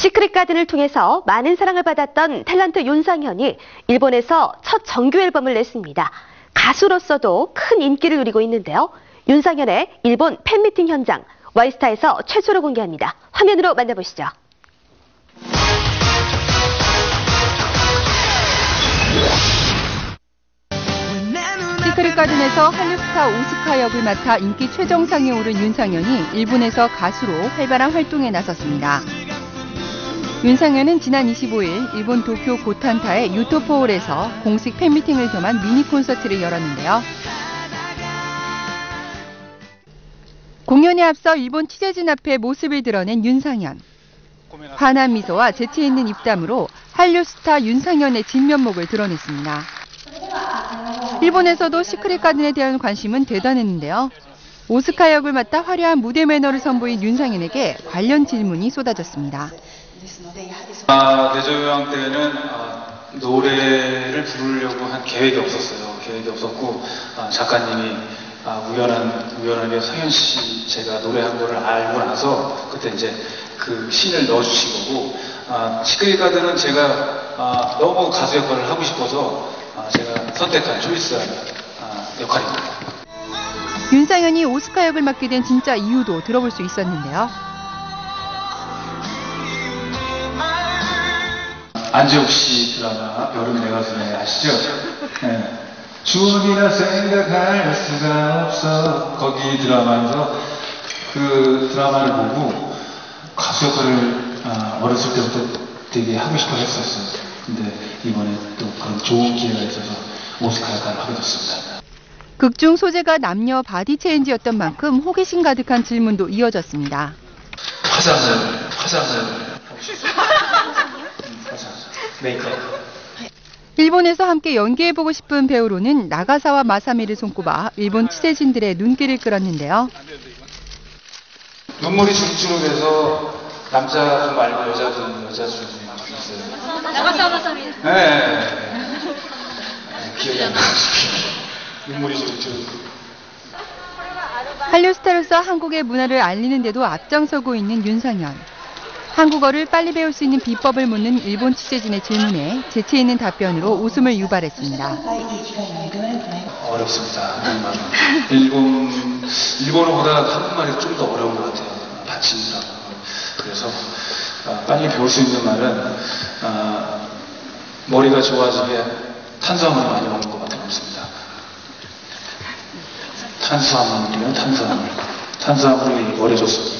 시크릿 가든을 통해서 많은 사랑을 받았던 탤런트 윤상현이 일본에서 첫 정규 앨범을 냈습니다. 가수로서도 큰 인기를 누리고 있는데요. 윤상현의 일본 팬미팅 현장 와이스타에서 최초로 공개합니다. 화면으로 만나보시죠. 시크릿 가든에서 한류 스타 오스카 역을 맡아 인기 최정상에 오른 윤상현이 일본에서 가수로 활발한 활동에 나섰습니다. 윤상현은 지난 25일 일본 도쿄 고탄타의 유토포홀에서 공식 팬미팅을 겸한 미니 콘서트를 열었는데요. 공연에 앞서 일본 취재진 앞에 모습을 드러낸 윤상현. 환한 미소와 재치 있는 입담으로 한류 스타 윤상현의 진면목을 드러냈습니다. 일본에서도 시크릿 가든에 대한 관심은 대단했는데요. 오스카 역을 맡아 화려한 무대 매너를 선보인 윤상현에게 관련 질문이 쏟아졌습니다. 아, 대저유왕 때는 아, 노래를 부르려고 한 계획이 없었어요. 계획이 없었고 아, 작가님이 아, 우연한 우연하게 성현 씨 제가 노래한 거를 알고 나서 그때 이제 그 신을 넣어주신 거고 아, 시크릿 가든은 제가 아, 너무 가수 역할을 하고 싶어서 아, 제가 선택한 초이스한 아, 역할입니다. 윤상현이 오스카 역을 맡게 된 진짜 이유도 들어볼 수 있었는데요. 안재욱 씨 드라마 여름 내 가슴에 아시죠? 네. 추억이라 생각할 수가 없어 거기 드라마에서 그 드라마를 보고 가수 역할을 아, 어렸을 때부터 되게 하고 싶어 했었어요. 근데 이번에 또 그런 좋은 기회가 있어서 오스카 역할을 하게 됐습니다. 극중 소재가 남녀 바디 체인지였던 만큼 호기심 가득한 질문도 이어졌습니다. 화장은 화장은 화장 메이크업 일본에서 함께 연기해보고 싶은 배우로는 나가사와 마사미를 손꼽아 일본 취재진들의 눈길을 끌었는데요. 눈물이 주룩주룩해서 남자 분 말고 여자 분 여자 분 있어요. 나가사 마사미. 네. 네, 기억이 안 나요. 눈물이 주룩주룩. 한류 스타로서 한국의 문화를 알리는 데도 앞장서고 있는 윤상현. 한국어를 빨리 배울 수 있는 비법을 묻는 일본 취재진의 질문에 재치 있는 답변으로 웃음을 유발했습니다. 어렵습니다. 일본 일본어보다 한국말이 좀 더 어려운 것 같아요. 받침이라고. 그래서 아, 빨리 배울 수 있는 말은 아, 머리가 좋아지게 탄수화물 많이 먹는 것밖에 없습니다. 탄수화물이면 탄수화물. 탄수화물이 머리 좋습니다.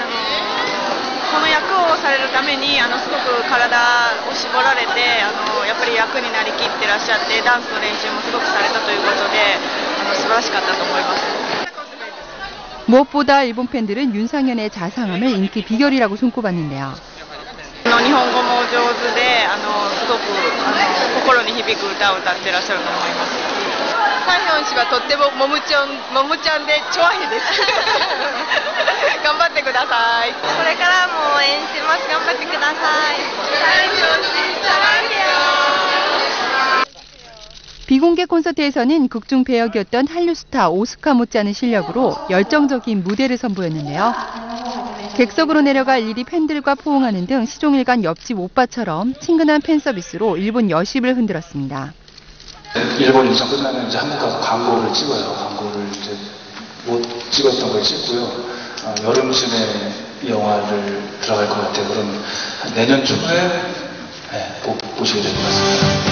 この役をされるためにあのすごく体を絞られてあのやっぱり役になりきってらっしゃってダンスの練習もすごくされたということであの素晴らしかったと思います 무엇보다 일본 팬들은 윤상현의 자상함을 인기 비결이라고 손꼽았는데요. あの日本語も上手であのすごくあの心に響く歌を歌ってらっしゃると思いますサヒョン氏はとってももむちゃんもむちゃんでチョアヘです頑張ってくださいこれからも応援 い。 してます頑張ってくださいサヒョン氏サランゲよ 비공개 콘서트에서는 극중 배역이었던 한류 스타 오스카 못지않은 실력으로 열정적인 무대를 선보였는데요. 객석으로 내려갈 일이 팬들과 포옹하는 등 시종일관 옆집 오빠처럼 친근한 팬 서비스로 일본 여심을 흔들었습니다. 일본 일정 끝나면 이제 한국 가서 광고를 찍어요. 광고를 이제 못 찍었던 걸 찍고요. 어, 여름쯤에 영화를 들어갈 것 같아요. 그럼 한 내년 중에 네, 보, 보시게 될 것 같습니다.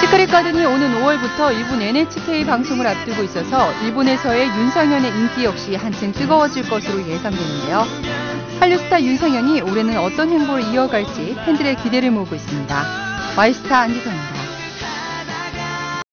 시크릿 가든이 오는 5월부터 일본 NHK 방송을 앞두고 있어서 일본에서의 윤상현의 인기 역시 한층 뜨거워질 것으로 예상되는데요. 한류스타 윤상현이 올해는 어떤 행보를 이어갈지 팬들의 기대를 모으고 있습니다. 와이스타 안지성입니다.